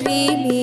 প্রেমে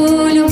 solo